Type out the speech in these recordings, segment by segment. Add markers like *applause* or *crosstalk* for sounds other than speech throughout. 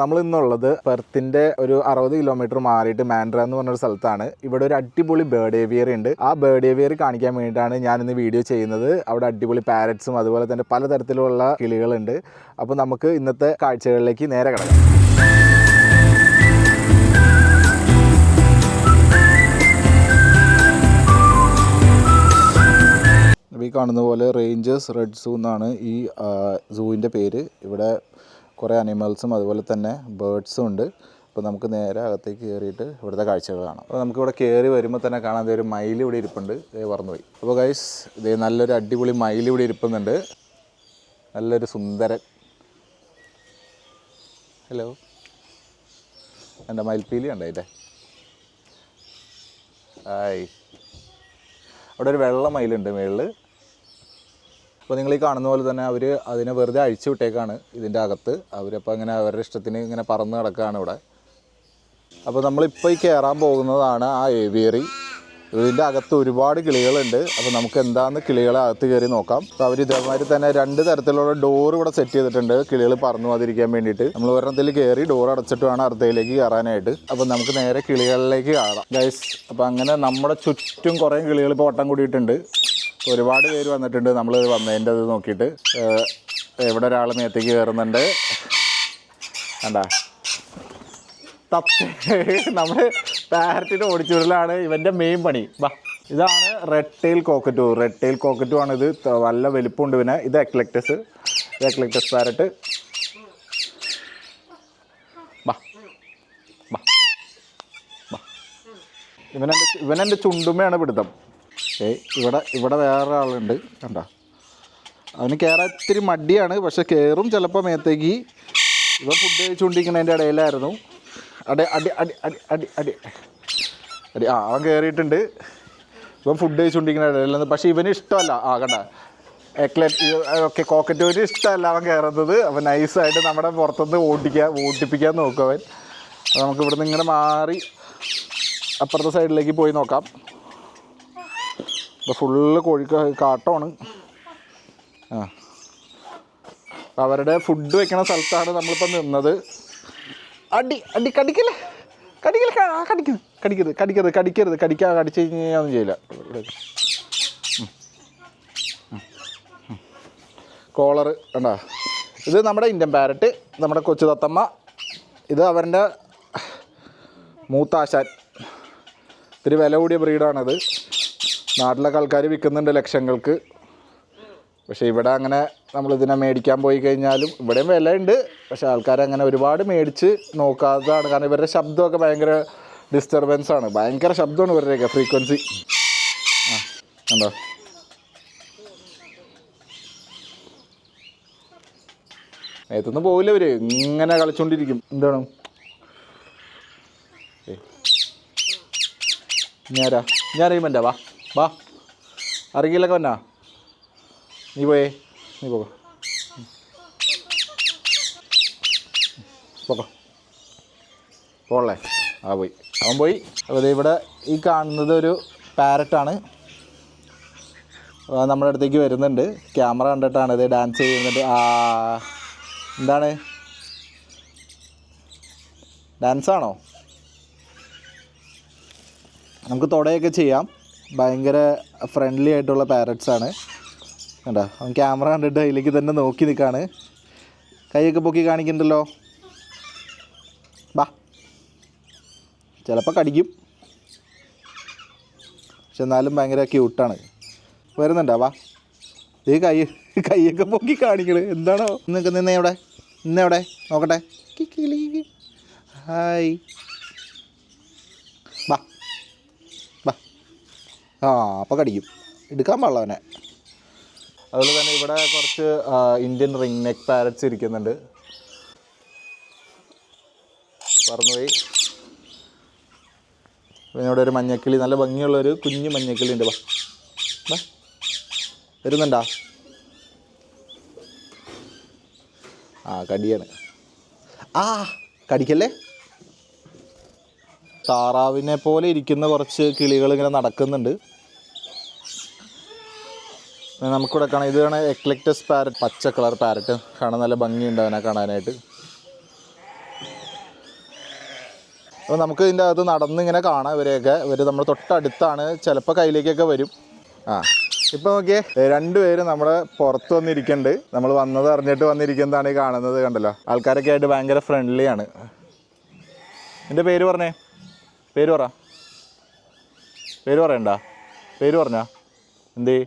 നമ്മൾ ഇന്നുള്ളത് പെർത്തിന്റെ ഒരു അറുപത് കിലോമീറ്റർ മാറിയിട്ട് മാൻഡ്ര എന്ന് പറഞ്ഞൊരു സ്ഥലത്താണ്. ഇവിടെ ഒരു അടിപൊളി ബേർഡ് ഏവിയർ ഉണ്ട്. ആ ബേർഡ് ഏവിയർ കാണിക്കാൻ വേണ്ടിയിട്ടാണ് ഞാൻ ഇന്ന് വീഡിയോ ചെയ്യുന്നത്. അവിടെ അടിപൊളി പാരറ്റ്സും അതുപോലെ തന്നെ പലതരത്തിലുള്ള കിളികളുണ്ട്. അപ്പോൾ നമുക്ക് ഇന്നത്തെ കാഴ്ചകളിലേക്ക് നേരെ കിടക്കാം. ഈ കാണുന്ന പോലെ റേഞ്ചേഴ്സ് റെഡ് സൂ എന്നാണ് ഈ സൂവിന്റെ പേര്. ഇവിടെ കുറേ അനിമൽസും അതുപോലെ തന്നെ ബേർഡ്സും ഉണ്ട്. അപ്പോൾ നമുക്ക് നേരെ അകത്തേക്ക് കയറിയിട്ട് ഇവിടുത്തെ കാഴ്ചകൾ കാണാം. അപ്പോൾ നമുക്കിവിടെ കയറി വരുമ്പോൾ തന്നെ കാണാൻ ഒരു മയിൽ ഇവിടെ ഇരിപ്പുണ്ട്. ഇതേ പറന്നുപോയി. അപ്പോൾ ഗൈസ് ഇതേ നല്ലൊരു അടിപൊളി മയിൽ ഇവിടെ ഇരിപ്പുന്നുണ്ട്. നല്ലൊരു സുന്ദരൻ. ഹലോ എന്റെ മയിൽപ്പീലി ഉണ്ടായില്ലേ ഹായ് അവിടെ ഒരു വെള്ള മയിലുണ്ട് മേളിൽ അപ്പോൾ നിങ്ങൾ ഈ കാണുന്ന പോലെ തന്നെ അവർ അതിനെ വെറുതെ അഴിച്ചു വിട്ടേക്കാണ് ഇതിന്റെ അകത്ത്. അവരപ്പോൾ ഇങ്ങനെ അവരുടെ ഇഷ്ടത്തിന് ഇങ്ങനെ പറന്ന് കിടക്കുകയാണ് ഇവിടെ. അപ്പോൾ നമ്മളിപ്പോൾ ഈ കയറാൻ പോകുന്നതാണ് ആ ഏവിയറി. ഇതിന്റെ അകത്ത് ഒരുപാട് കിളികളുണ്ട്. അപ്പോൾ നമുക്ക് എന്താണെന്ന് കിളികളെ അകത്ത് കയറി നോക്കാം. അപ്പോൾ അവർ ഇതേമാതിരി തന്നെ രണ്ട് തരത്തിലുള്ള ഡോർ ഇവിടെ സെറ്റ് ചെയ്തിട്ടുണ്ട്. കിളികൾ പറന്നു പോകാതിരിക്കാൻ വേണ്ടിയിട്ട്. നമ്മൾ ഒരെണ്ണത്തിൽ കയറി ഡോർ അടച്ചിട്ട് വേണം അടുത്തയിലേക്ക് കയറാനായിട്ട് അപ്പോൾ നമുക്ക് നേരെ കിളികളിലേക്ക് കയറാം ഗൈസ് അപ്പോൾ അങ്ങനെ നമ്മുടെ ചുറ്റും കുറേ കിളികൾ ഇപ്പോൾ വട്ടം കൂടിയിട്ടുണ്ട്. ഒരുപാട് പേര് വന്നിട്ടുണ്ട്. നമ്മൾ വന്നതിന്റെ അത് നോക്കിയിട്ട്. എവിടെ ഒരാൾ മേത്തേക്ക് കയറുന്നുണ്ട് കണ്ടാ? തപ്പ നമ്മൾ പാരറ്റിന് ഓടിച്ചുവിടലാണ് ഇവന്റെ മെയിൻ പണി. ബാ ഇതാണ് red tail cockatoo red tail cockatoo ആണ് ഇത്. നല്ല വലിപ്പമുണ്ട് പിന്നെ ഇത് എക്ലക്ടസ് എക്ലക്ടസ് പാരറ്റ് വാ. വാ. വാ. ഇവനെന്റെ ചുണ്ടുമ്മയാണ് പിടുത്തം. ഏ ഇവിടെ ഇവിടെ വേറെ ആളുണ്ട്. കണ്ട? അവന് കയറാൻ ഇത്തിരി മടിയാണ്. പക്ഷെ കയറും ചിലപ്പോൾ മേത്തേക്ക്. ഇവ ഫുഡ് കഴിച്ചുകൊണ്ടിരിക്കുന്നതിന്റെ ഇടയിലായിരുന്നു. അടി അടി അടി അടി അടി അടി. അടി ആ അവൻ കയറിയിട്ടുണ്ട് ഇവൻ ഫുഡ് കഴിച്ചുകൊണ്ടിരിക്കുന്ന ഇടയിലാണ് പക്ഷേ ഇവന് ഇഷ്ടമല്ല. ആ കണ്ട. എക്ലറ്റ് ഓക്കെ കോക്കറ്റൂര് ഇഷ്ടമല്ല അവൻ കയറുന്നത് അവൻ നൈസായിട്ട് നമ്മുടെ പുറത്തുനിന്ന് ഓടിക്കാൻ ഓടിപ്പിക്കാൻ നോക്കും അവൻ. നമുക്ക് ഇവിടുന്ന് ഇങ്ങനെ മാറി അപ്പുറത്തെ സൈഡിലേക്ക് പോയി നോക്കാം. ഇപ്പോൾ ഫുള്ള് കോഴിക്ക് കാട്ടമാണ്. ആ. അവരുടെ ഫുഡ് വെക്കണ സ്ഥലത്താണ് നമ്മളിപ്പോൾ നിന്നത്. അടി അടി കടിക്കല്ലേ? കടിക്കല്ലേ? കടിക്കരുത് കടിക്കരുത് കടിക്കരുത് കടിക്കരുത്. കടിക്കാൻ കടിച്ചു കഴിഞ്ഞാൽ ഒന്നും ചെയ്യില്ല. കോളർ കണ്ടാ? ഇത് നമ്മുടെ ഇന്ത്യൻ പാരറ്റ് നമ്മുടെ കൊച്ചു തത്തമ്മ. ഇത് അവരുടെ മൂത്താശാൻ. ഇത്തിരി വില കൂടിയ ബ്രീഡാണിത് നാട്ടിലൊക്കെ ആൾക്കാർ വിൽക്കുന്നുണ്ട് ലക്ഷങ്ങൾക്ക്. പക്ഷേ ഇവിടെ അങ്ങനെ നമ്മൾ ഇതിനെ മേടിക്കാൻ പോയി കഴിഞ്ഞാലും ഇവിടെയും വിലയുണ്ട്. പക്ഷേ ആൾക്കാർ അങ്ങനെ ഒരുപാട് മേടിച്ച് നോക്കാത്തതാണ് കാരണം ഇവരുടെ ശബ്ദമൊക്കെ ഭയങ്കര ഡിസ്റ്റർബൻസ് ആണ്. ഭയങ്കര ശബ്ദമാണ് ഇവരുടെയൊക്കെ ഫ്രീക്വൻസി ആ കണ്ടോ? നേരത്തൊന്നും പോവില്ല ഇവർ. ഇങ്ങനെ കളിച്ചോണ്ടിരിക്കും. എന്താണ്? ഞാനാ ഞാൻ അറിയുമ്പോ വാ. വാ. അറിയില്ലൊക്കെ വന്നാ. നീ പോയേ. നീ പോകോ പോകോ പോളേ. ആ പോയി. അവൻ പോയി. അപ്പോൾ ഇവിടെ ഈ കാണുന്നത് ഒരു പാരറ്റാണ്. നമ്മുടെ അടുത്തേക്ക് വരുന്നുണ്ട്. ക്യാമറ കണ്ടിട്ടാണ് ഇത് ഡാൻസ് ചെയ്യുന്നുണ്ട് ആ എന്താണ്? ഡാൻസാണോ? നമുക്ക് തുടയൊക്കെ ചെയ്യാം. ഭയങ്കര ഫ്രണ്ട്ലി ആയിട്ടുള്ള പാരറ്റ്സ് ആണ്. കണ്ടോ? അവൻ ക്യാമറ കണ്ടിട്ട് അതിലേക്ക് തന്നെ നോക്കി നിൽക്കുകയാണ് കൈയൊക്കെ പൊക്കി കാണിക്കണ്ടല്ലോ? ബാ. ചിലപ്പോൾ കടിക്കും. പക്ഷെ എന്നാലും ഭയങ്കര ക്യൂട്ടാണ് വരുന്നുണ്ടോ? വാ. ഈ കൈ കൈയൊക്കെ പൊക്കി കാണിക്കണ്. എന്താണോ? നിങ്ങൾക്ക് നിന്നേ എവിടെ? നിന്നെവിടെ നോക്കട്ടെ. ഹായ്. വാ ആ അപ്പോൾ കടിക്കും. എടുക്കാൻ പാടില്ല അവനെ. അതുപോലെ തന്നെ ഇവിടെ കുറച്ച് ഇന്ത്യൻ റിംഗ് നെക്ക് പാരറ്റ്സ് ഇരിക്കുന്നുണ്ട്. പറന്നുപോയി. പിന്നെ ഇവിടെ ഒരു മഞ്ഞക്കിളി നല്ല ഭംഗിയുള്ള ഒരു കുഞ്ഞു മഞ്ഞക്കിളി ഉണ്ട്. വാ. വരുന്നുണ്ടാ? ആ കടിയാണ്. ആ കടിക്കല്ലേ? താറാവിനെ പോലെ ഇരിക്കുന്ന കുറച്ച് കിളികൾ ഇങ്ങനെ നടക്കുന്നുണ്ട്. നമുക്കിവിടെ കാണാം. ഇതാണ് എക്ലക്ടസ് പാരറ്റ് പച്ച കളർ പാരറ്റ് കാണാൻ നല്ല ഭംഗിയുണ്ട് അതിനെ കാണാനായിട്ട്. അപ്പോൾ നമുക്ക് ഇതിന്റെ അകത്ത് നടന്ന് ഇങ്ങനെ കാണാം ഇവരെയൊക്കെ. ഇവർ നമ്മൾ തൊട്ടടുത്താണ്. ചിലപ്പോൾ കയ്യിലേക്കൊക്കെ വരും. ആ ഇപ്പോൾ നോക്കിയേ. രണ്ടുപേരും നമ്മുടെ പുറത്ത് വന്നിരിക്കുന്നുണ്ട്. നമ്മൾ വന്നത് അറിഞ്ഞിട്ട് വന്നിരിക്കുന്നതാണ് ഈ കാണുന്നത് കണ്ടല്ലോ. ആൾക്കാരൊക്കെ ആയിട്ട് ഭയങ്കര ഫ്രണ്ട്ലിയാണ് എന്റെ പേര് പറഞ്ഞേ. പേര് പറ. പേര് പറയണ്ട? പേര് പറഞ്ഞാ? എന്തേ?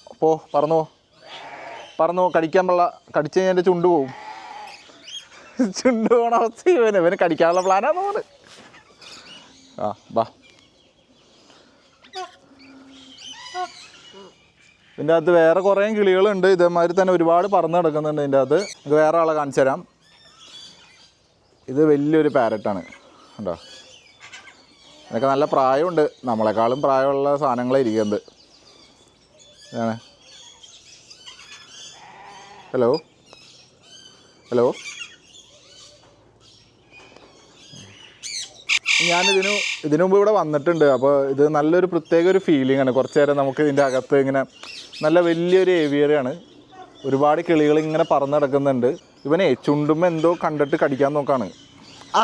പോ പറന്നോ. പറന്നോ കടിക്കാൻ പള്ള കടിച്ചു കഴിഞ്ഞാൽ ചുണ്ട് പോവും. ചുണ്ട് പോകണ അവസ്ഥ ഇവന്. ഇവന് കടിക്കാനുള്ള പ്ലാനാന്ന് പറഞ്ഞ് ആ ബാ. ഇതിന്റെ അകത്ത് വേറെ കുറേ കിളികളുണ്ട്. ഇതേമാതിരി തന്നെ ഒരുപാട് പറന്ന് കിടക്കുന്നുണ്ട് ഇതിന്റെ അകത്ത്. ഇത് വേറെ ആളെ കാണിച്ചു തരാം. ഇത് വലിയൊരു പാരറ്റാണ് കണ്ടോ? ഇതിനൊക്കെ നല്ല പ്രായമുണ്ട്. നമ്മളെക്കാളും പ്രായമുള്ള സാധനങ്ങളെ ഇരിക്കുന്നത്. ഇതാണ്. ഹലോ? ഹലോ? ഞാനിതിനു ഇതിനു മുമ്പ് ഇവിടെ വന്നിട്ടുണ്ട്. അപ്പോൾ ഇത് നല്ലൊരു പ്രത്യേക ഒരു ഫീലിംഗ് ആണ്. കുറച്ച് നേരം നമുക്ക് ഇതിന്റെ അകത്ത് ഇങ്ങനെ നല്ല വലിയൊരു ഏവിയറിയാണ് ഒരുപാട് കിളികൾ ഇങ്ങനെ പറന്ന് നടക്കുന്നുണ്ട്. ഇവനെ ചുണ്ടുമ്പോൾ എന്തോ കണ്ടിട്ട് കടിക്കാൻ നോക്കാണ്. ആ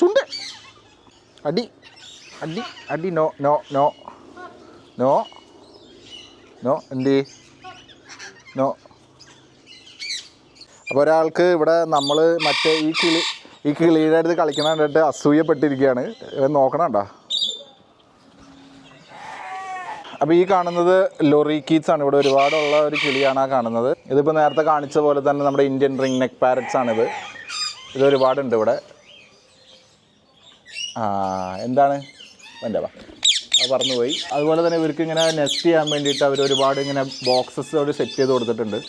ചുണ്ട്. അടി അടി അടി no no no. No no എന്തേ നോ. അപ്പോൾ ഒരാൾക്ക് ഇവിടെ നമ്മൾ മറ്റേ ഈ കിളി ഈ കിളിയുടെ അടുത്ത് കളിക്കണ കണ്ടിട്ട് അസൂയപ്പെട്ടിരിക്കുകയാണ് ഇവൻ നോക്കണം കേട്ടോ അപ്പോൾ ഈ കാണുന്നത് ലൊറീക്കീറ്റ്സ് ആണ്. ഇവിടെ ഒരുപാടുള്ള ഒരു കിളിയാണ് ആ കാണുന്നത്. ഇതിപ്പോൾ നേരത്തെ കാണിച്ച പോലെ തന്നെ നമ്മുടെ ഇന്ത്യൻ റിംഗ് നെക്ക് പാരറ്റ്സ് ആണിത്. ഇത് ഒരുപാടുണ്ട് ഇവിടെ. ആ എന്താണ്? വേണ്ട അത് പറന്നു പോയി അതുപോലെ തന്നെ ഇവർക്ക് ഇങ്ങനെ നെസ്റ്റ് ചെയ്യാൻ വേണ്ടിയിട്ട് അവർ ഒരുപാട് ഇങ്ങനെ ബോക്സസ് അവർ സെറ്റ് ചെയ്ത് കൊടുത്തിട്ടുണ്ട്.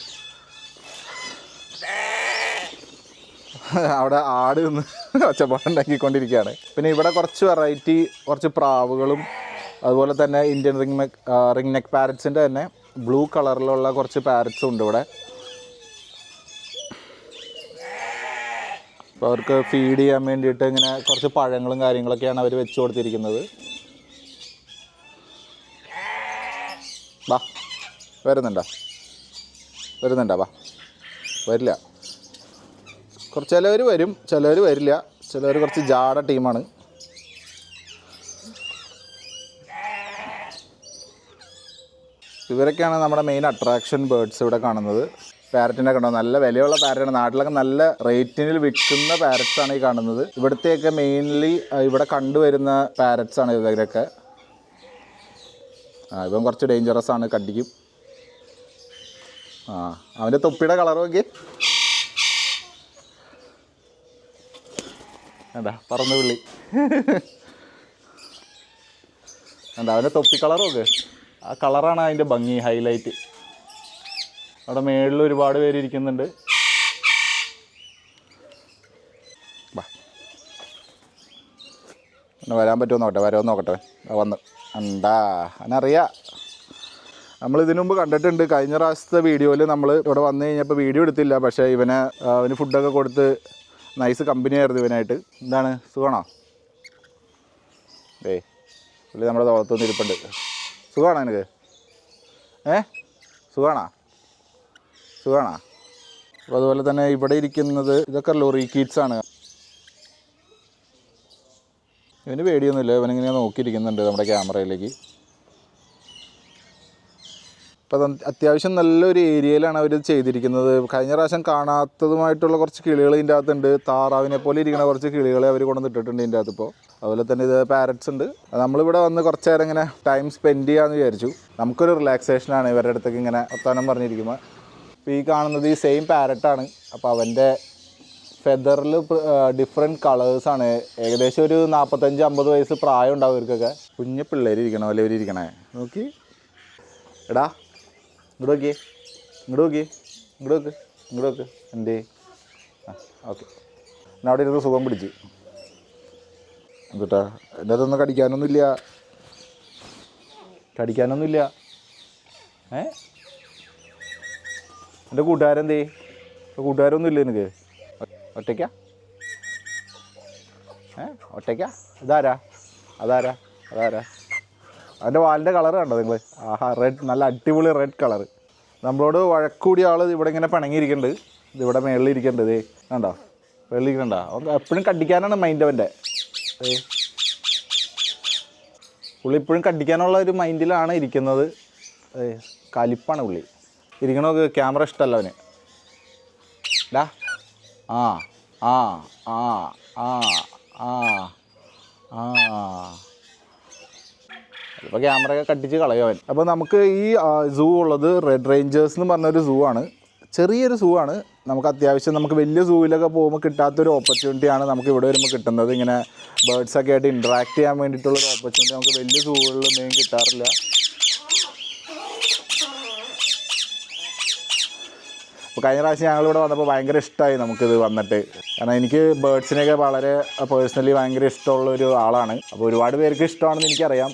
അവിടെ ആട് നിന്ന് ഒച്ചപ്പാടുണ്ടാക്കിക്കൊണ്ടിരിക്കുകയാണ് പിന്നെ ഇവിടെ കുറച്ച് വെറൈറ്റി കുറച്ച് പ്രാവുകളും അതുപോലെ തന്നെ ഇന്ത്യൻ നെക്ക് റിംഗ് നെക്ക് പാരറ്റ്സിന്റെ തന്നെ ബ്ലൂ കളറിലുള്ള കുറച്ച് പാരറ്റ്സും ഉണ്ട് ഇവിടെ. അപ്പോൾ അവർക്ക് ഫീഡ് ചെയ്യാൻ വേണ്ടിയിട്ട് ഇങ്ങനെ കുറച്ച് പഴങ്ങളും കാര്യങ്ങളൊക്കെയാണ് അവർ വെച്ച് കൊടുത്തിരിക്കുന്നത്. വാ വരുന്നുണ്ടോ? വരുന്നുണ്ടോ? വാ വരില്ല. കുറച്ച് ചിലവർ വരും ചിലവർ വരില്ല. ചിലവർ കുറച്ച് ജാട ടീമാണ്. ഇവരൊക്കെയാണ് നമ്മുടെ മെയിൻ അട്രാക്ഷൻ ബേർഡ്സ് ഇവിടെ കാണുന്നത്. പാരറ്റിനെ കണ്ടോ? നല്ല വിലയുള്ള പാരറ്റാണ് നാട്ടിലൊക്കെ നല്ല റേറ്റിനിൽ വിൽക്കുന്ന പാരറ്റ്സ് ആണ് ഈ കാണുന്നത്. ഇവിടുത്തെയൊക്കെ മെയിൻലി ഇവിടെ കണ്ടുവരുന്ന പാരറ്റ്സ് ആണ് ഇവരൊക്കെ. ആ ഇവൻ കുറച്ച് ഡേഞ്ചറസ് ആണ് കടിക്കും. ആ അവന്റെ തൊപ്പിയുടെ കളർ നോക്കി വേണ്ട പറന്ന് പുള്ളി എന്താ അവന്റെ തൊപ്പി കളർ നോക്ക്. ആ കളറാണ് അതിന്റെ ഭംഗി ഹൈലൈറ്റ് അവിടെ മേളിൽ ഒരുപാട് പേര് ഇരിക്കുന്നുണ്ട്. ഒന്ന് വരാൻ പറ്റുമോ നോക്കട്ടെ? വരാമോ നോക്കട്ടെ. വന്ന്. എന്താ അതിനറിയാം നമ്മൾ ഇതിനു മുമ്പ് കണ്ടിട്ടുണ്ട്. കഴിഞ്ഞ പ്രാവശ്യത്തെ വീഡിയോയിൽ നമ്മൾ ഇവിടെ വന്നു കഴിഞ്ഞപ്പോൾ വീഡിയോ എടുത്തില്ല. പക്ഷേ ഇവനെ അവന് ഫുഡൊക്കെ കൊടുത്ത് നൈസ് കമ്പനിയായിരുന്നു ഇവനായിട്ട്. എന്താണ്? സുഖമാണോ? ഏ പുള്ളി നമ്മുടെ തോളത്തൊന്നും ഇരിപ്പുണ്ട്. സുഖമാണോ എനിക്ക് ഏ? സുഖമാണോ? സുഖമാണോ? അപ്പോൾ അതുപോലെ തന്നെ ഇവിടെ ഇരിക്കുന്നത് ഇതൊക്കെ ലോറി കിഡ്സ് ആണ്. ഇവന് പേടിയൊന്നുമില്ല. ഇവനിങ്ങനെ നോക്കിയിരിക്കുന്നുണ്ട് നമ്മുടെ ക്യാമറയിലേക്ക്. അപ്പോൾ അത്യാവശ്യം നല്ലൊരു ഏരിയയിലാണ് അവർ ചെയ്തിരിക്കുന്നത്. കഴിഞ്ഞ പ്രാവശ്യം കാണാത്തതുമായിട്ടുള്ള കുറച്ച് കിളികൾ ഇതിന്റെ അകത്തുണ്ട്. താറാവിനെ പോലെ ഇരിക്കുന്ന കുറച്ച് കിളികളെ അവർ കൊണ്ടുവന്നിട്ടിട്ടുണ്ട് ഇതിന്റെ അകത്ത് ഇപ്പോൾ അതുപോലെ തന്നെ ഇത് പാരറ്റ്സ് ഉണ്ട്. നമ്മളിവിടെ വന്ന് കുറച്ച് നേരം ഇങ്ങനെ ടൈം സ്പെൻഡ് ചെയ്യാമെന്ന് വിചാരിച്ചു. നമുക്കൊരു റിലാക്സേഷനാണ് ഇവരുടെ അടുത്തേക്ക് ഇങ്ങനെ ഒത്താനം പറഞ്ഞിരിക്കുമ്പോൾ അപ്പോൾ ഈ കാണുന്നത് ഈ സെയിം പാരറ്റാണ് അപ്പോൾ അവന്റെ ഫെദറിൽ ഡിഫറെന്റ് കളേഴ്സാണ് ഏകദേശം ഒരു നാൽപ്പത്തഞ്ച് അമ്പത് വയസ്സ് പ്രായം ഉണ്ടാവും ഇവർക്കൊക്കെ. കുഞ്ഞു പിള്ളേർ ഇരിക്കണ ഇവർ നോക്കി. എടാ ഇങ്ങോട്ട് നോക്കിയേ ഇങ്ങോട്ട് നോക്കിയേ ഇങ്ങോട്ട് നോക്ക് ഇങ്ങോട്ട് നോക്ക് എന്റെ ആ ഓക്കെ. എന്നാൽ അവിടെ ഇരുന്ന് സുഖം പിടിച്ച്. കേട്ടാ എന്റെ അതൊന്നും കടിക്കാനൊന്നുമില്ല. കടിക്കാനൊന്നുമില്ല. ഏ? എന്റെ കൂട്ടുകാരെന്തേ? കൂട്ടുകാരൊന്നും ഇല്ല എനിക്ക് ഒറ്റയ്ക്കാ? ഏ? ഒറ്റയ്ക്കാ? ഇതാരാ? അതാരാ? അതാരാ? അതിന്റെ വാലിന്റെ കളർ കണ്ടോ നിങ്ങൾ ആഹാ റെഡ് നല്ല അടിപൊളി റെഡ് കളർ നമ്മളോട് വഴക്കൂടിയ ആൾ ഇവിടെ ഇങ്ങനെ പിണങ്ങിയിരിക്കുന്നുണ്ട് ഇത് ഇവിടെ മേളിൽ ഇരിക്കേണ്ടത് കണ്ടോ? വെള്ളി കണ്ടോ അവൻ എപ്പോഴും കടിക്കാനാണ് മൈൻഡ് അവന്റെ പുള്ളി ഇപ്പോഴും കടിക്കാനുള്ള ഒരു മൈൻഡിലാണ് ഇരിക്കുന്നത്. കലിപ്പാണ് പുള്ളി. ഇരിക്കണമൊക്കെ ക്യാമറ ഇഷ്ടമല്ല അവന്. ഡാ. ആ ആ ആ ആ ആ ആ. ഇപ്പോൾ ക്യാമറയൊക്കെ കട്ടിച്ച് കളയാൻ അപ്പോൾ നമുക്ക് ഈ സൂ ഉള്ളത് റെഡ് റേഞ്ചേഴ്സ് എന്ന് പറഞ്ഞൊരു സൂ ആണ്. ചെറിയൊരു സൂ ആണ്. നമുക്ക് അത്യാവശ്യം നമുക്ക് വലിയ സൂവിലൊക്കെ പോകുമ്പോൾ കിട്ടാത്തൊരു ഓപ്പർച്യൂണിറ്റിയാണ് നമുക്ക് ഇവിടെ വരുമ്പോൾ കിട്ടുന്നത്. ഇങ്ങനെ ബേർഡ്സൊക്കെ ആയിട്ട് ഇൻട്രാക്ട് ചെയ്യാൻ വേണ്ടിയിട്ടുള്ള ഒരു ഓപ്പർച്യൂണിറ്റി നമുക്ക് വലിയ സൂകളിൽ മെയിൻ കിട്ടാറില്ല. അപ്പോൾ കഴിഞ്ഞ പ്രാവശ്യം ഞങ്ങളിവിടെ വന്നപ്പോൾ ഭയങ്കര ഇഷ്ടമായി നമുക്കിത് വന്നിട്ട്. കാരണം എനിക്ക് ബേർഡ്സിനെയൊക്കെ വളരെ പേഴ്സണലി ഭയങ്കര ഇഷ്ടമുള്ള ഒരു ആളാണ്. അപ്പോൾ ഒരുപാട് പേർക്ക് ഇഷ്ടമാണെന്ന് എനിക്കറിയാം.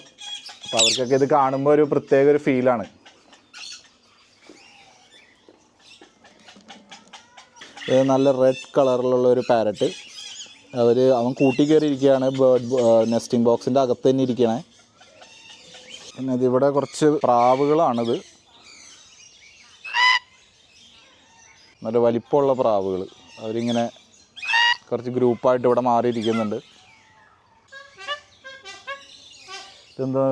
അപ്പോൾ അവർക്കൊക്കെ ഇത് കാണുമ്പോൾ ഒരു പ്രത്യേക ഒരു ഫീലാണ് ഇത് നല്ല റെഡ് കളറിലുള്ള ഒരു പാരറ്റ് അവർ അവൻ കൂട്ടി കയറി ഇരിക്കുകയാണ് ബേർഡ് നെസ്റ്റിംഗ് ബോക്സിന്റെ അകത്ത് തന്നെ ഇരിക്കണേ. പിന്നെ ഇതിവിടെ കുറച്ച് പ്രാവുകളാണിത്. നല്ല വലിപ്പമുള്ള പ്രാവുകൾ. അവരിങ്ങനെ കുറച്ച് ഗ്രൂപ്പായിട്ട് ഇവിടെ മാറിയിരിക്കുന്നുണ്ട്. ഇതെന്താ?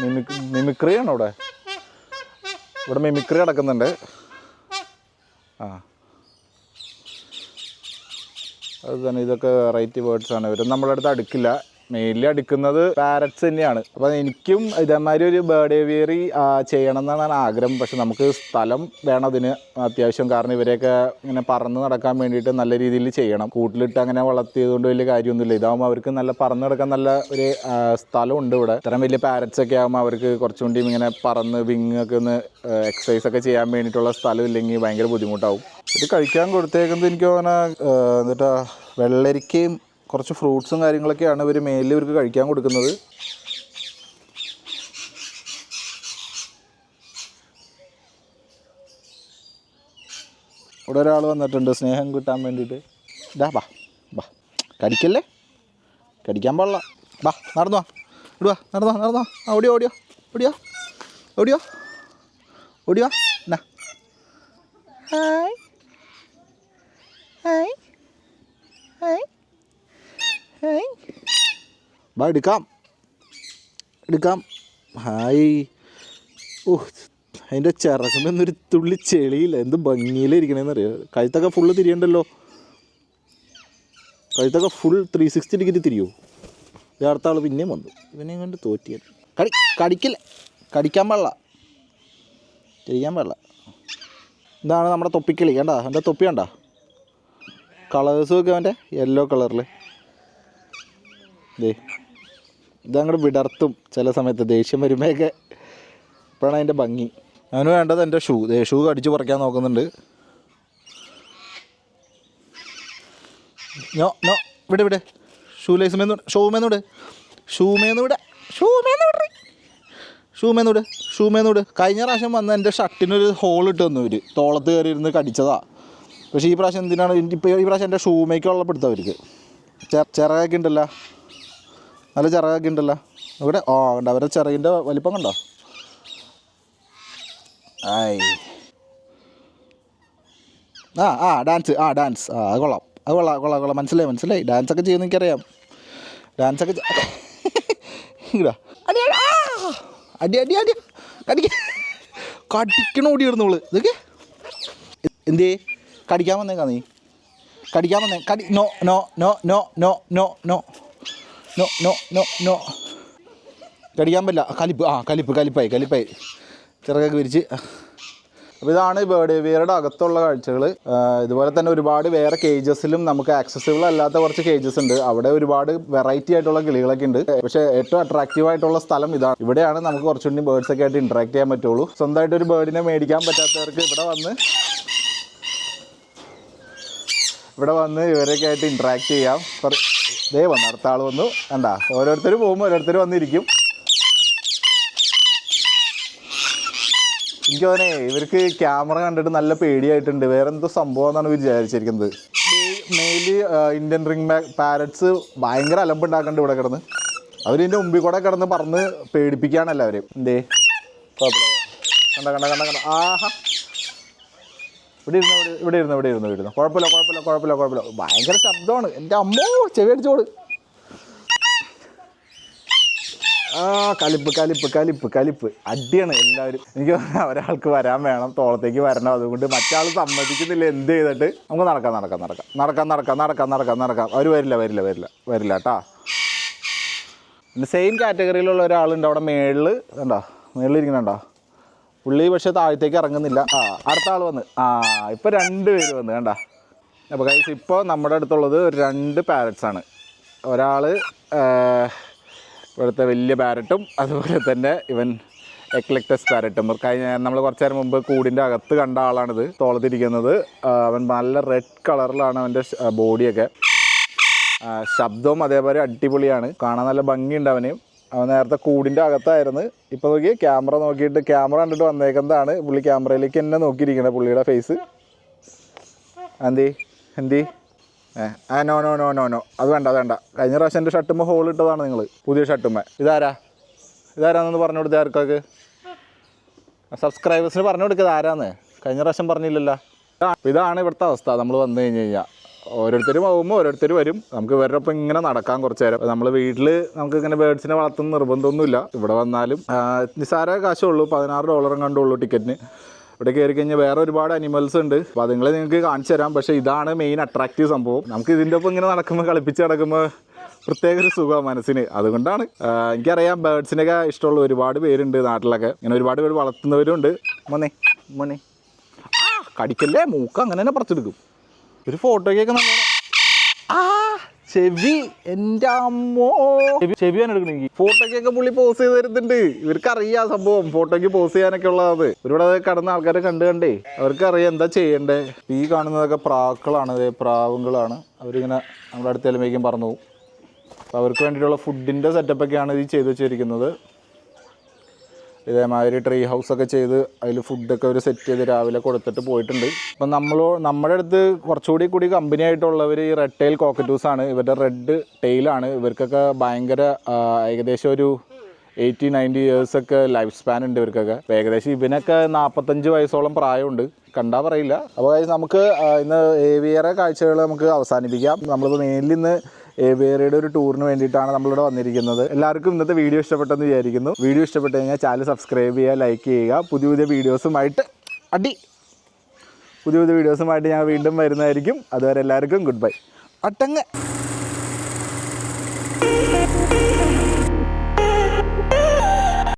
മിമിക് മിമിക്രിയാണോ ഇവിടെ ഇവിടെ മിമിക്രി നടക്കുന്നുണ്ട്. ആ. അത് തന്നെ ഇതൊക്കെ വെറൈറ്റി ബേർഡ്സാണ് ഇവർ നമ്മളടുത്ത് അടുക്കില്ല. മെയിൻലി അടുക്കുന്നത് പാരറ്റ്സ് തന്നെയാണ്. അപ്പോൾ എനിക്കും ഇതേമാതിരി ഒരു ബേർഡ് ഏവിയറി ചെയ്യണം എന്നാണ് ആഗ്രഹം. പക്ഷെ നമുക്ക് സ്ഥലം വേണം അതിന്. അത്യാവശ്യം കാരണം ഇവരെയൊക്കെ ഇങ്ങനെ പറന്ന് നടക്കാൻ വേണ്ടിയിട്ട് നല്ല രീതിയിൽ ചെയ്യണം. കൂട്ടിലിട്ട് അങ്ങനെ വളർത്തിയതുകൊണ്ട് വലിയ കാര്യമൊന്നുമില്ല. ഇതാകുമ്പോൾ അവർക്ക് നല്ല പറന്ന് നടക്കാൻ നല്ല ഒരു സ്ഥലമുണ്ട് ഇവിടെ. ഇത്രയും വലിയ പാരറ്റ്സ് ഒക്കെ ആകുമ്പോൾ അവർക്ക് കുറച്ചും കൂടി ഇങ്ങനെ പറന്ന് വിങ് ഒക്കെ ഒന്ന് എക്സസൈസ് ഒക്കെ ചെയ്യാൻ വേണ്ടിയിട്ടുള്ള സ്ഥലം ഇല്ലെങ്കിൽ ഭയങ്കര ബുദ്ധിമുട്ടാവും. ഇത് കഴിക്കാൻ കൊടുത്തേക്കുന്നത് എനിക്ക് അങ്ങനെ എന്നിട്ടാ വെള്ളരിക്കയും കുറച്ച് ഫ്രൂട്ട്സും കാര്യങ്ങളൊക്കെയാണ് ഇവർ മേലിൽ ഇവർക്ക് കഴിക്കാൻ കൊടുക്കുന്നത്. ഇവിടെ ഒരാൾ വന്നിട്ടുണ്ട് സ്നേഹം കിട്ടാൻ വേണ്ടിയിട്ട്. ഡാ ബാ ബാ. കടിക്കല്ലേ? കടിക്കാൻ പാടില്ല. ബാ നടന്നു വാ. ഇടുവാ നടന്നു വാ നടന്നു വാ. ആ ഓടിയോ ഓടിയോ ഓടിയോ ഓടിയോ ഓടിയോ. എന്നാ ഹായ് ഹായ്. ഹായ് ഹായ് ബാ എടുക്കാം. എടുക്കാം. ഹായ്. ഓ അതിന്റെ ചിറകുമെന്നൊരു തുള്ളി ചെളിയില്ല. എന്ത് ഭംഗിയിലിരിക്കണേന്നറിയോ കഴുത്തൊക്കെ ഫുള്ള് തിരിയണ്ടല്ലോ. കഴുത്തൊക്കെ ഫുൾ ത്രീ സിക്സ്റ്റി ഡിഗ്രി തിരിയോ? വേർത്ത ആൾ പിന്നെയും വന്നു. ഇവനെയും കൊണ്ട് തോറ്റിയ കടി കടിക്കില്ല കടിക്കാൻ പാടില്ല. തിരിക്കാൻ പാടില്ല. ഇതാണ് നമ്മുടെ തൊപ്പിക്കളി. കണ്ട? എന്റെ തൊപ്പി കണ്ട? കളേഴ്സും ഒക്കെ അവന്റെ യെല്ലോ കളറിൽ ദേ ഇതങ്ങോട്ട് വിടർത്തും. ചില സമയത്ത് ദേഷ്യം വരുമ്പോഴൊക്കെ ഇപ്പോഴാണ് അതിന്റെ ഭംഗി. അവന് വേണ്ടത് എന്റെ ഷൂ. ഷൂ കടിച്ച് പറിക്കാൻ നോക്കുന്നുണ്ട്. നോ നോ ഇവിടെ ഇവിടെ ഷൂ ലൈസുമേന്ന് ഷൂമേന്ന് വിട്. ഷൂമേന്ന് വിട ഷൂമേന്ന് വിട. ഷൂമേന്ന് വിട് ഷൂമേന്ന് വിട്. കഴിഞ്ഞ പ്രാവശ്യം വന്ന് എന്റെ ഷർട്ടിനൊരു ഹോൾ ഇട്ട് തന്നു ഇവർ തോളത്ത് കയറി ഇരുന്ന് കടിച്ചതാ. പക്ഷേ ഈ പ്രാവശ്യം എന്തിനാണ്? ഇപ്പോൾ ഈ പ്രാവശ്യം എന്റെ ഷൂമേക്ക് വെള്ളപ്പെടുത്തവർക്ക് ചിറകൊക്കെ ഉണ്ടല്ലോ. നല്ല ചിറകൊക്കെ ഉണ്ടല്ലോ. ഇവിടെ ഓ ഉണ്ട് അവരുടെ ചിറകിന്റെ വലിപ്പം കണ്ടോ? ആയി. ആ ആ ഡാൻസ് ആ ഡാൻസ് ആ അത് കൊള്ളാം. അത് കൊള്ളാം കൊള്ളാം കൊള്ളാം. മനസ്സിലായി മനസ്സിലായി. ഡാൻസ് ഒക്കെ ചെയ്യുന്ന എനിക്കറിയാം. ഡാൻസ് ഒക്കെ *laughs* ഇടാ അടി അടി! അടി അടി കടിക്ക കടിക്കണ ഓടി ഇടുന്നോൾ ഇതൊക്കെ? എന്തേ? കടിക്കാൻ വന്നേക്കാ നീ. കടിക്കാൻ വന്നേ കടി no no no no no no no. No no no no കടിക്കാൻ പറ്റില്ല. കലിപ്പ്. ആ കലിപ്പ് കലിപ്പായി കലിപ്പായി. ചിറകൊക്കെ വിരിച്ച്. അപ്പോൾ ഇതാണ് ബേർഡ് വേറെ അകത്തുള്ള കാഴ്ചകൾ ഇതുപോലെ തന്നെ ഒരുപാട് വേറെ കേജസിലും നമുക്ക് ആക്സസിബിൾ അല്ലാത്ത കുറച്ച് കേജസ് ഉണ്ട്. അവിടെ ഒരുപാട് വെറൈറ്റി ആയിട്ടുള്ള കിളികളൊക്കെ ഉണ്ട്. പക്ഷേ ഏറ്റവും അട്രാക്റ്റീവ് ആയിട്ടുള്ള സ്ഥലം ഇതാണ്. ഇവിടെയാണ് നമുക്ക് കുറച്ചുകൂടി ബേർഡ്സ് ഒക്കെ ആയിട്ട് ഇൻട്രാക്ട് ചെയ്യാൻ പറ്റുള്ളൂ. സ്വന്തമായിട്ട് ഒരു ബേർഡിനെ മേടിക്കാൻ പറ്റാത്തവർക്ക് ഇവിടെ വന്ന് ഇവിടെ വന്ന് ഇവരൊക്കെ ആയിട്ട് ഇൻട്രാക്ട് ചെയ്യാം. ദേ വന്നു അടുത്ത ആൾ വന്നു. കണ്ടാ ഓരോരുത്തർ പോകുമ്പോൾ ഓരോരുത്തർ വന്നിരിക്കും. എനിക്ക് ഇവർക്ക് ക്യാമറ കണ്ടിട്ട് നല്ല പേടിയായിട്ടുണ്ട്. വേറെ എന്തോ സംഭവം എന്നാണ് വിചാരിച്ചിരിക്കുന്നത്. മെയിലി ഇന്ത്യൻ റിംഗ് പാരറ്റ്സ് ഭയങ്കര അലമ്പുണ്ടാക്കുന്നുണ്ട് ഇവിടെ കിടന്ന്. അവരിന്റെ മുമ്പിൽ കൂടെ കിടന്ന് പറന്ന് പേടിപ്പിക്കുകയാണ് അവർ എന്തേ കണ്ട കണ്ട കണ്ട കണ്ട. ആഹാ. ഇവിടെ ഇരുന്നു ഇവിടെ ഇരുന്നു ഇവിടെ ഇരുന്നു ഇരുന്നു. കുഴപ്പമില്ല കുഴപ്പമില്ല കുഴപ്പമില്ല കുഴപ്പമില്ല. ഭയങ്കര ശബ്ദമാണ്. എന്റെ അമ്മോ ചെവി അടിച്ചോട് ആ കലിപ്പ് കലിപ്പ് കലിപ്പ് കലിപ്പ്. അടിയാണ് എല്ലാവരും. എനിക്ക് ഒരാൾക്ക് വരാൻ വേണം. തോളത്തേക്ക് വരണം. അതുകൊണ്ട് മറ്റാൾ സമ്മതിക്കുന്നില്ല. എന്ത് ചെയ്തിട്ട്? നമുക്ക് നടക്കാം നടക്കാം നടക്കാം. നടക്കാം നടക്കാം നടക്കാം നടക്കാം നടക്കാം. അവർ വരില്ല വരില്ല വരില്ല വരില്ല കേട്ടാ. സെയിം കാറ്റഗറിയിലുള്ള ഒരാളുണ്ട് അവിടെ മേളിൽ കണ്ടോ? മേളിൽ ഇരിക്കുന്നുണ്ടോ പുള്ളി പക്ഷേ താഴത്തേക്ക് ഇറങ്ങുന്നില്ല. ആ അടുത്ത ആൾ വന്ന്. ആ ഇപ്പോൾ രണ്ട് പേര് വന്ന് കണ്ട? അപ്പോൾ കൈസ് ഇപ്പോൾ നമ്മുടെ അടുത്തുള്ളത് രണ്ട് പാരറ്റ്സ് ആണ്. ഒരാൾ ഇവിടുത്തെ വലിയ പാരറ്റും അതുപോലെ തന്നെ ഇവൻ എക്ലക്ടസ് പാരറ്റും കഴിഞ്ഞ നമ്മൾ കുറച്ച് നേരം മുമ്പ് കൂടിന്റെ അകത്ത് കണ്ട ആളാണിത്. തോളത്തിരിക്കുന്നത്. അവൻ നല്ല റെഡ് കളറിലാണ് അവന്റെ ബോഡിയൊക്കെ ശബ്ദവും അതേപോലെ അടിപൊളിയാണ്. കാണാൻ നല്ല ഭംഗിയുണ്ട് അവന്. അവൻ നേരത്തെ കൂടിന്റെ അകത്തായിരുന്നു. ഇപ്പോൾ നോക്കി ക്യാമറ നോക്കിയിട്ട് ക്യാമറ കണ്ടിട്ട് വന്നേക്കുന്നതാണ്. പുള്ളി ക്യാമറയിലേക്ക് തന്നെ നോക്കിയിരിക്കണേ പുള്ളിയുടെ ഫേസ് എന്തി എന്തി ആ no no no no no അത് വേണ്ട അത് വേണ്ട. കഴിഞ്ഞ പ്രാവശ്യം എന്റെ ഷർട്ടുമ്പോൾ ഹോൾ ഇട്ടതാണ് നിങ്ങൾ പുതിയ ഷർട്ടുമ്മ ഇതാരാ? ഇതാരാന്നൊന്ന് പറഞ്ഞു കൊടുത്തത് ആർക്കൊക്കെ? സബ്സ്ക്രൈബേഴ്സിന് പറഞ്ഞു കൊടുക്കുന്നത് ആരാന്ന്. കഴിഞ്ഞ പ്രാവശ്യം പറഞ്ഞില്ലല്ലോ. ഇതാ- ഇതാണ് ഇവിടുത്തെ അവസ്ഥ. നമ്മൾ വന്നു കഴിഞ്ഞ് കഴിഞ്ഞാൽ ഓരോരുത്തർ പോകുമ്പോൾ ഓരോരുത്തർ വരും. നമുക്ക് ഇവരുടെ ഒപ്പം ഇങ്ങനെ നടക്കാൻ കുറച്ച് നേരം. നമ്മൾ വീട്ടിൽ നമുക്ക് ഇങ്ങനെ ബേഡ്സിനെ വളർത്തുന്ന നിർബന്ധമൊന്നുമില്ല. ഇവിടെ വന്നാലും നിസ്സാര കാശേ ഉള്ളൂ. പതിനാറ് ഡോളറും കണ്ടുള്ളൂ ടിക്കറ്റിന് ഇവിടെ കയറി കഴിഞ്ഞാൽ വേറെ ഒരുപാട് അനിമൽസ് ഉണ്ട്. അപ്പോൾ അതുങ്ങളെ നിങ്ങൾക്ക് കാണിച്ചു തരാം. പക്ഷേ ഇതാണ് മെയിൻ അട്രാക്റ്റീവ് സംഭവം. നമുക്ക് ഇതിന്റെ ഒപ്പം ഇങ്ങനെ നടക്കുമ്പോൾ കളിപ്പിച്ച് നടക്കുമ്പോൾ പ്രത്യേക ഒരു സുഖമാണ് മനസ്സിന്. അതുകൊണ്ടാണ് എനിക്കറിയാം ബേഡ്സിനൊക്കെ ഇഷ്ടമുള്ള ഒരുപാട് പേരുണ്ട് നാട്ടിലൊക്കെ. ഇങ്ങനെ ഒരുപാട് പേര് വളർത്തുന്നവരുണ്ട്. മോനെ മോനെ. കടിക്കല്ലേ? മൂക്ക് അങ്ങനെ തന്നെ പറിച്ചെടുക്കും. ഒരു ഫോട്ടോയ്ക്കൊക്കെ നല്ല ആ ചെവി. എന്റെ അമ്മോ. ചെവി ചെവിയാണ് എടുക്കണെങ്കിൽ ഫോട്ടോയ്ക്കൊക്കെ പുള്ളി പോസ് ചെയ്ത് തരുന്നുണ്ട്. ഇവർക്ക് അറിയാം സംഭവം. ഫോട്ടോയ്ക്ക് പോസ് ചെയ്യാനൊക്കെ ഉള്ളത് ഇവരിവിടെ കടന്ന ആൾക്കാരെ കണ്ടു കണ്ടേ. അവർക്ക് അറിയാം എന്താ ചെയ്യണ്ടേ. ഈ കാണുന്നതൊക്കെ പ്രാക്കളാണ് പ്രാവുകളാണ്. അവരിങ്ങനെ നമ്മുടെ അടുത്ത് പറഞ്ഞു പോകും. അവർക്ക് വേണ്ടിയിട്ടുള്ള ഫുഡിന്റെ സെറ്റപ്പൊക്കെയാണ് ഇത് ചെയ്തു വെച്ചിരിക്കുന്നത്. ഇതേമാതിരി ട്രീ ഹൗസ് ഒക്കെ ചെയ്ത് അതിൽ ഫുഡൊക്കെ ഒരു സെറ്റ് ചെയ്ത് രാവിലെ കൊടുത്തിട്ട് പോയിട്ടുണ്ട്. അപ്പം നമ്മൾ നമ്മുടെ അടുത്ത് കുറച്ചുകൂടി കൂടി കമ്പനി ആയിട്ടുള്ളവർ ഈ റെഡ് ടെയിൽ കോക്കറ്റൂസ് ആണ്. ഇവരുടെ റെഡ് ടെയിലാണ് ഇവർക്കൊക്കെ ഭയങ്കര ഏകദേശം ഒരു എയ്റ്റി നയന്റി ഇയേഴ്സൊക്കെ ലൈഫ് സ്പാൻ ഉണ്ട് ഇവർക്കൊക്കെ. അപ്പോൾ ഏകദേശം ഇവനൊക്കെ നാൽപ്പത്തഞ്ച് വയസ്സോളം പ്രായമുണ്ട്. കണ്ടാ പറയില്ല. അപ്പോൾ നമുക്ക് ഇന്ന് ഏവിയറെ കാഴ്ചകൾ നമുക്ക് അവസാനിപ്പിക്കാം. നമ്മളിപ്പോൾ മെയിനിൽ ഇന്ന് ഏവിയറയുടെ ഒരു ടൂറിന് വേണ്ടിയിട്ടാണ് നമ്മളിവിടെ വന്നിരിക്കുന്നത്. എല്ലാവർക്കും ഇന്നത്തെ വീഡിയോ ഇഷ്ടപ്പെട്ടെന്ന് വിചാരിക്കുന്നു. വീഡിയോ ഇഷ്ടപ്പെട്ട് കഴിഞ്ഞാൽ ചാനൽ സബ്സ്ക്രൈബ് ചെയ്യുക ലൈക്ക് ചെയ്യുക. പുതിയ പുതിയ വീഡിയോസുമായിട്ട് അടി. പുതിയ പുതിയ വീഡിയോസുമായിട്ട് ഞാൻ വീണ്ടും വരുന്നതായിരിക്കും. അതുവരെ എല്ലാവർക്കും ഗുഡ് ബൈ. അട്ടങ്ങ്.